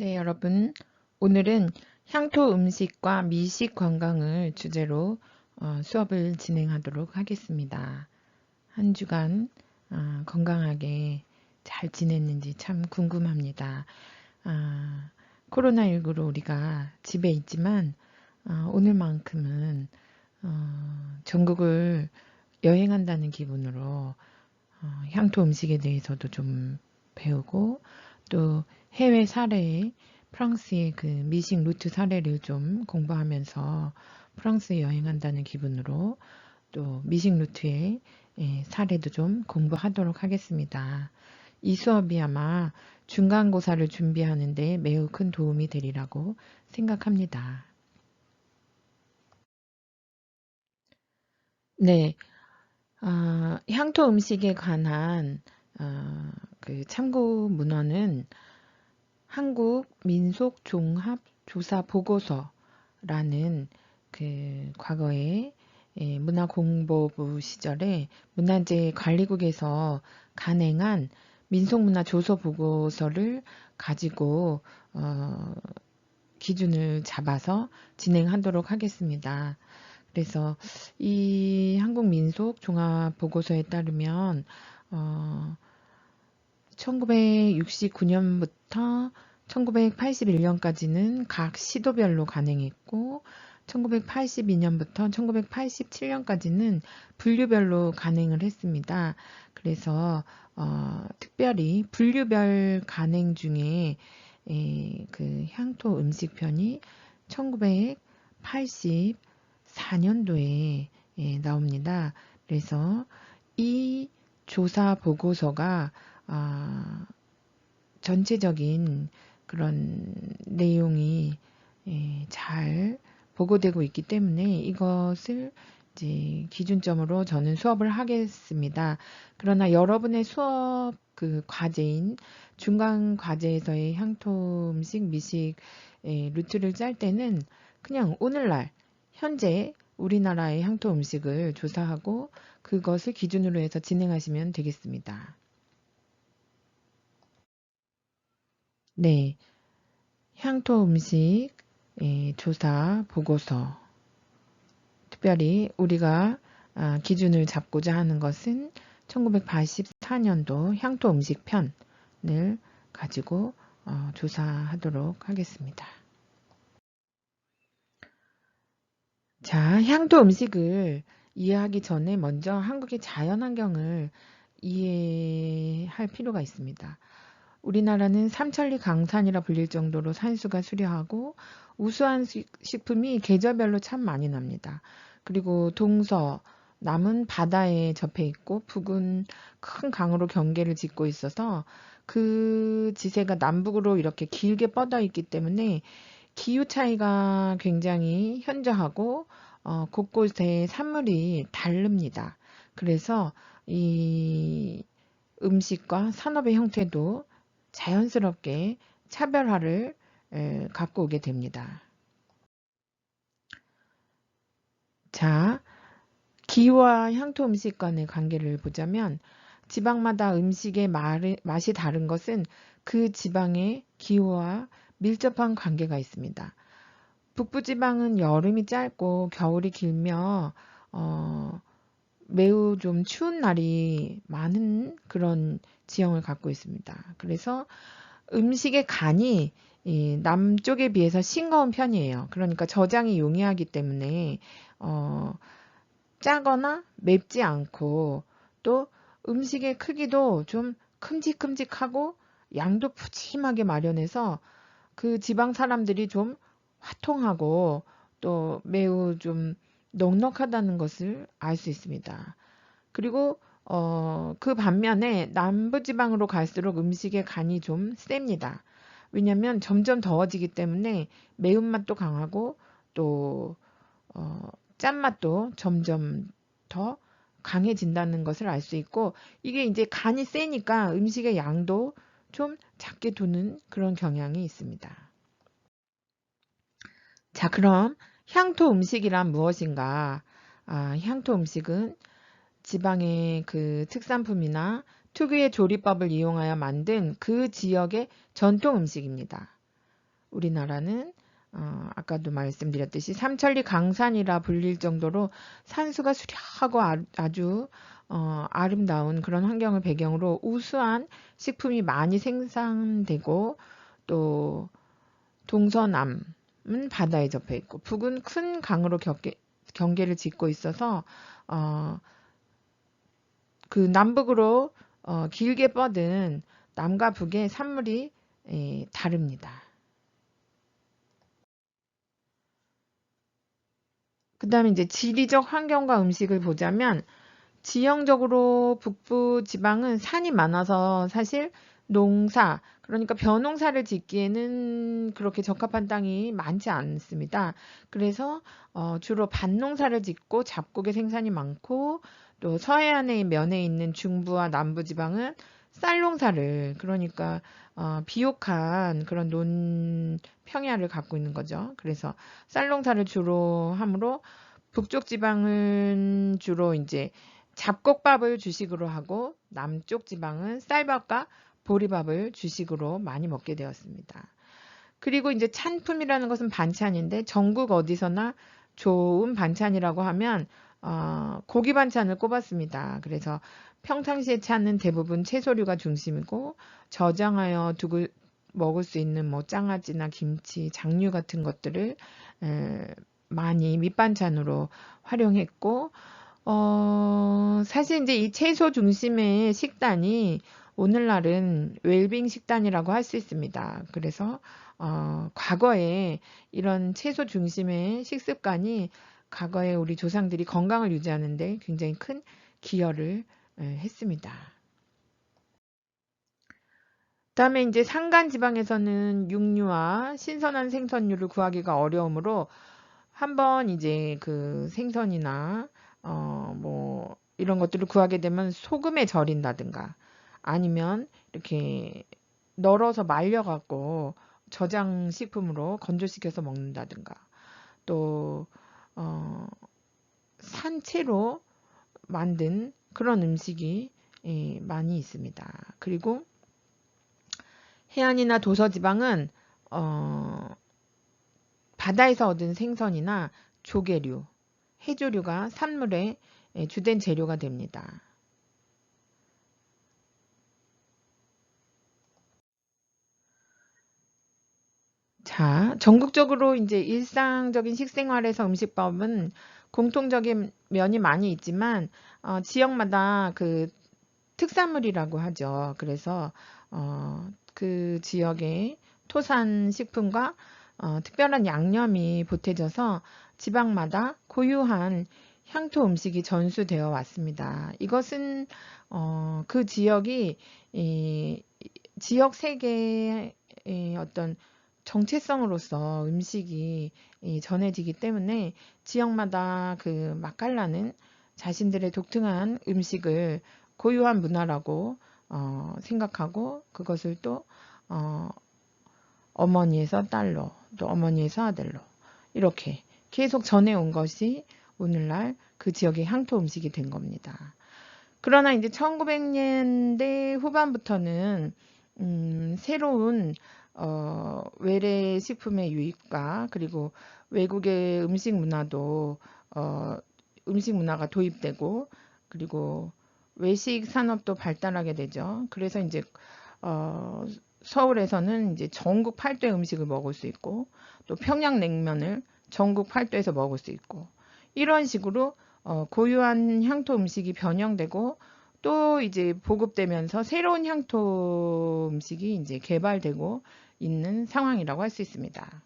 네, 여러분. 오늘은 향토 음식과 미식 관광을 주제로 어, 수업을 진행하도록 하겠습니다. 한 주간 어, 건강하게 잘 지냈는지 참 궁금합니다. 아, 코로나19로 우리가 집에 있지만 어, 오늘만큼은 어, 전국을 여행한다는 기분으로 어, 향토 음식에 대해서도 좀 배우고 또 해외 사례, 프랑스의 그 미식 루트 사례를 좀 공부하면서 프랑스에 여행한다는 기분으로 또 미식 루트의 예, 사례도 좀 공부하도록 하겠습니다. 이 수업이 아마 중간고사를 준비하는데 매우 큰 도움이 되리라고 생각합니다. 네, 어, 향토 음식에 관한 어, 그 참고 문헌은 한국 민속 종합 조사 보고서라는 그 과거에 예, 문화공보부 시절에 문화재 관리국에서 간행한 민속문화 조서 보고서를 가지고 어, 기준을 잡아서 진행하도록 하겠습니다. 그래서 이 한국민속 종합 보고서에 따르면 어, 1969년부터 1981년까지는 각 시도별로 간행했고 1982년부터 1987년까지는 분류별로 간행을 했습니다. 그래서 어, 특별히 분류별 간행 중에 에, 그 향토 음식편이 1984년도에 에, 나옵니다. 그래서 이 조사 보고서가 아, 전체적인 그런 내용이 예, 잘 보고되고 있기 때문에 이것을 기준점으로 저는 수업을 하겠습니다. 그러나 여러분의 수업 그 과제인 중간 과제에서의 향토 음식 미식 예, 루트를 짤 때는 그냥 오늘날 현재 우리나라의 향토 음식을 조사하고 그것을 기준으로 해서 진행하시면 되겠습니다. 네. 향토 음식 예, 조사 보고서. 특별히 우리가 아, 기준을 잡고자 하는 것은 1984년도 향토 음식 편을 가지고 어, 조사하도록 하겠습니다. 자, 향토 음식을 이해하기 전에 먼저 한국의 자연환경을 이해할 필요가 있습니다. 우리나라는 삼천리 강산이라 불릴 정도로 산수가 수려하고 우수한 식품이 계절별로 참 많이 납니다. 그리고 동서, 남은 바다에 접해 있고 북은 큰 강으로 경계를 짓고 있어서 그 지세가 남북으로 이렇게 길게 뻗어 있기 때문에 기후 차이가 굉장히 현저하고 어, 곳곳에 산물이 다릅니다. 그래서 이 음식과 산업의 형태도 자연스럽게 차별화를 갖고 오게 됩니다. 자, 기후와 향토 음식 간의 관계를 보자면 지방마다 음식의 맛이 다른 것은 그 지방의 기후와 밀접한 관계가 있습니다. 북부지방은 여름이 짧고 겨울이 길며 어, 매우 좀 추운 날이 많은 그런 지형을 갖고 있습니다. 그래서 음식의 간이 남쪽에 비해서 싱거운 편이에요. 그러니까 저장이 용이하기 때문에 어, 짜거나 맵지 않고 또 음식의 크기도 좀 큼직큼직하고 양도 푸짐하게 마련해서 그 지방 사람들이 좀 화통하고 또 매우 좀 넉넉하다는 것을 알 수 있습니다. 그리고 어, 그 반면에 남부지방으로 갈수록 음식의 간이 좀 셉니다. 왜냐하면 점점 더워지기 때문에 매운맛도 강하고 또 어, 짠맛도 점점 더 강해진다는 것을 알 수 있고 이게 이제 간이 세니까 음식의 양도 좀 작게 두는 그런 경향이 있습니다. 자 그럼 향토 음식이란 무엇인가? 아, 향토 음식은 지방의 그 특산품이나 특유의 조리법을 이용하여 만든 그 지역의 전통 음식입니다. 우리나라는 어, 아까도 말씀드렸듯이 삼천리 강산이라 불릴 정도로 산수가 수려하고 아, 아주 어, 아름다운 그런 환경을 배경으로 우수한 식품이 많이 생산되고 또 동서남 은 바다에 접해 있고 북은 큰 강으로 격계, 경계를 짓고 있어서 어, 그 남북으로 어, 길게 뻗은 남과 북의 산물이 에, 다릅니다. 그 다음에 이제 지리적 환경과 음식을 보자면 지형적으로 북부 지방은 산이 많아서 사실 농사, 그러니까 벼농사를 짓기에는 그렇게 적합한 땅이 많지 않습니다. 그래서 어, 주로 밭농사를 짓고 잡곡의 생산이 많고 또 서해안의 면에 있는 중부와 남부 지방은 쌀농사를 그러니까 어, 비옥한 그런 논 평야를 갖고 있는 거죠. 그래서 쌀농사를 주로 하므로 북쪽 지방은 주로 이제 잡곡밥을 주식으로 하고 남쪽 지방은 쌀밥과 보리밥을 주식으로 많이 먹게 되었습니다. 그리고 이제 찬품이라는 것은 반찬인데 전국 어디서나 좋은 반찬이라고 하면 어, 고기 반찬을 꼽았습니다. 그래서 평상시에 찾는 대부분 채소류가 중심이고 저장하여 두고 먹을 수 있는 뭐 장아찌나 김치, 장류 같은 것들을 에, 많이 밑반찬으로 활용했고 어, 사실 이제 이 채소 중심의 식단이 오늘날은 웰빙 식단이라고 할 수 있습니다. 그래서 어, 과거에 이런 채소 중심의 식습관이 과거에 우리 조상들이 건강을 유지하는데 굉장히 큰 기여를 했습니다. 다음에 이제 산간 지방에서는 육류와 신선한 생선류를 구하기가 어려우므로 한번 이제 그 생선이나 어 뭐 이런 것들을 구하게 되면 소금에 절인다든가 아니면 이렇게 널어서 말려갖고 저장식품으로 건조시켜서 먹는다든가 또 어, 산채로 만든 그런 음식이 예, 많이 있습니다. 그리고 해안이나 도서지방은 어, 바다에서 얻은 생선이나 조개류, 해조류가 산물의 예, 주된 재료가 됩니다. 자, 전국적으로 이제 일상적인 식생활에서 음식법은 공통적인 면이 많이 있지만 어, 지역마다 그 특산물이라고 하죠. 그래서 어, 그 지역의 토산 식품과 어, 특별한 양념이 보태져서 지방마다 고유한 향토 음식이 전수되어 왔습니다. 이것은 어, 그 지역이 이, 지역 세계의 어떤 정체성으로서 음식이 전해지기 때문에 지역마다 그 맛깔나는 자신들의 독특한 음식을 고유한 문화라고 어, 생각하고 그것을 또 어, 어머니에서 딸로 또 어머니에서 아들로 이렇게 계속 전해온 것이 오늘날 그 지역의 향토 음식이 된 겁니다. 그러나 이제 1900년대 후반부터는 음, 새로운 어, 외래 식품의 유입과 그리고 외국의 음식 문화도 어, 음식 문화가 도입되고 그리고 외식 산업도 발달하게 되죠. 그래서 이제 어, 서울에서는 이제 전국 팔도의 음식을 먹을 수 있고 또 평양 냉면을 전국 팔도에서 먹을 수 있고 이런 식으로 어, 고유한 향토 음식이 변형되고 또 이제 보급되면서 새로운 향토 음식이 이제 개발되고 있는 상황이라고 할 수 있습니다.